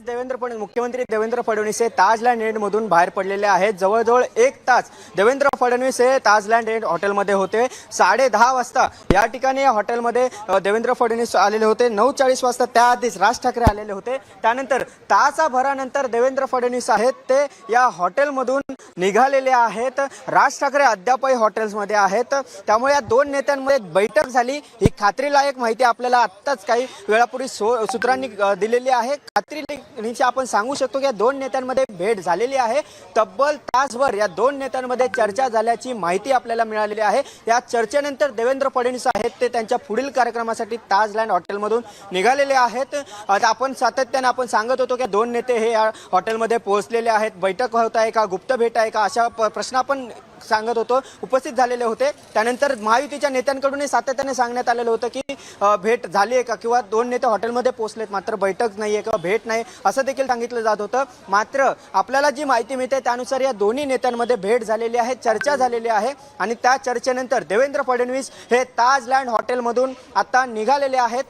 नुकतेच देवेंद्र फडणवीस मुख्यमंत्री देवेंद्र फडणवीस हे ताजलँड एंडमधून बाहेर पडलेले आहेत. जवळजवळ एक तास देवेंद्र फडणवीस हे ताजलँड एंड हॉटेलमध्ये होते. साडे दहा वाजता या ठिकाणी हॉटेलमध्ये देवेंद्र फडणवीस आलेले होते. नऊ चाळीस वाजता त्याआधीच राज ठाकरे आलेले होते. त्यानंतर तासाभरानंतर देवेंद्र फडणवीस आहेत. ते या हॉटेलमधून निघालेले आहेत. राज ठाकरे अद्यापही हॉटेल्समध्ये आहेत. त्यामुळे या दोन नेत्यांमध्ये बैठक झाली. ही खात्रीलायक माहिती आपल्याला आत्ताच काही वेळापूर्वी सो सूत्रांनी दिलेली आहे. नीचे आपण सांगू शकतो की या दोन नेत्यांमध्ये भेट झालेली आहे. तब्बल तासभर या दोन नेत्यांमध्ये चर्चा झाल्याची माहिती आपल्याला मिळालेली आहे. या चर्चेनंतर देवेंद्र फडणवीस आहेत ते त्यांच्या पुढील कार्यक्रमासाठी ताजलँड हॉटेलमधून निघालेले आहेत. आता आपण सातत्याने आपण सांगत होतो की दोन नेते हे या हॉटेलमध्ये पोहोचलेले आहेत. बैठक होत आहे का? गुप्त भेट आहे का? अशा प- प्रश्न आपण सांगत होतो. उपस्थित झालेले होते. त्यानंतर महायुतीच्या नेत्यांकडूनही सातत्याने सांगण्यात आलेलं होतं की भेट झाली आहे का? किंवा दोन नेते हॉटेलमध्ये पोहोचलेत. मात्र बैठक नाही आहे किंवा भेट नाही असं देखील सांगितलं जात होतं. मात्र आपल्याला जी माहिती मिळते त्यानुसार या दोन्ही नेत्यांमध्ये भेट झालेली आहे चर्चा झालेली आहे. आणि त्या चर्चेनंतर देवेंद्र फडणवीस हे ताजलँड हॉटेलमधून आता निघालेले आहेत.